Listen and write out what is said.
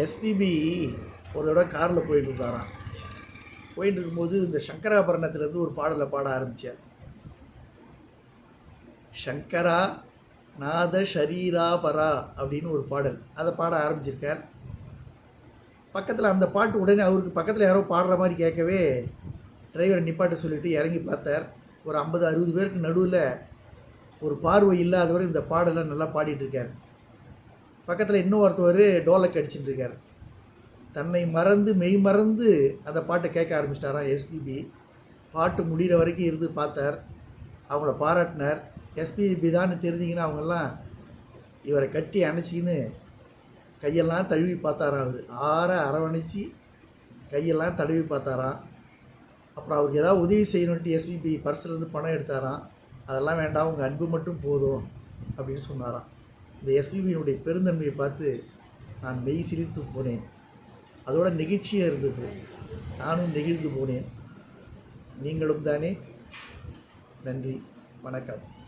SPB ஒரு தடவை காரில் போயிட்டு இருந்தாராம் போயிட்டு இருக்கும்போது இந்த சங்கராபரணத்துலேருந்து ஒரு பாடலை பாட ஆரம்பித்தார் சங்கரா நாத ஷரீரா பரா அப்படின்னு ஒரு பாடல். அதை பாட ஆரம்பிச்சிருக்கார். பக்கத்தில் அந்த பாட்டு உடனே அவருக்கு பக்கத்தில் யாரோ பாடுற மாதிரி கேட்கவே டிரைவரை நிப்பாட்ட சொல்லிட்டு இறங்கி பார்த்தார். ஒரு ஐம்பது அறுபது பேருக்கு நடுவில் ஒரு பார்வை இல்லாதவர் இந்த பாடலை நல்லா பாடிட்டு இருக்கார். பக்கத்தில் இன்னும் ஒருத்தவர் டோலக் அடிச்சுட்டு இருக்கார் தன்னை மறந்து மெய் மறந்து அந்த பாட்டை கேட்க ஆரம்பிச்சிட்டாராம் எஸ்பிபி பாட்டு முடிகிற வரைக்கும் இருந்து பார்த்தார். அவங்கள பாராட்டினார். எஸ்பிபி தான் தெரிஞ்சிங்கன்னா அவங்கெல்லாம் இவரை கட்டி அணைச்சிக்கின்னு கையெல்லாம் தழுவி பார்த்தாராம் அவர். ஆற அரவணைச்சி கையெல்லாம் தழுவி பார்த்தாராம் அப்புறம் அவருக்கு ஏதாவது உதவி செய்யணுன்ட்டு எஸ்பிபி பர்ஸ்லேருந்து பணம் எடுத்தாராம். அதெல்லாம் வேண்டாம் உங்கள் அன்பு மட்டும் போதும் அப்படின்னு சொன்னாராம். இந்த எஸ்பிபியினுடைய பெருந்தன்மையை பார்த்து நான் மெய் சிரித்து போனேன். அதோட நெகிழ்ச்சியாக இருந்தது. நானும் நெகிழ்ந்து போனேன். நீங்களும் தானே? நன்றி. வணக்கம்.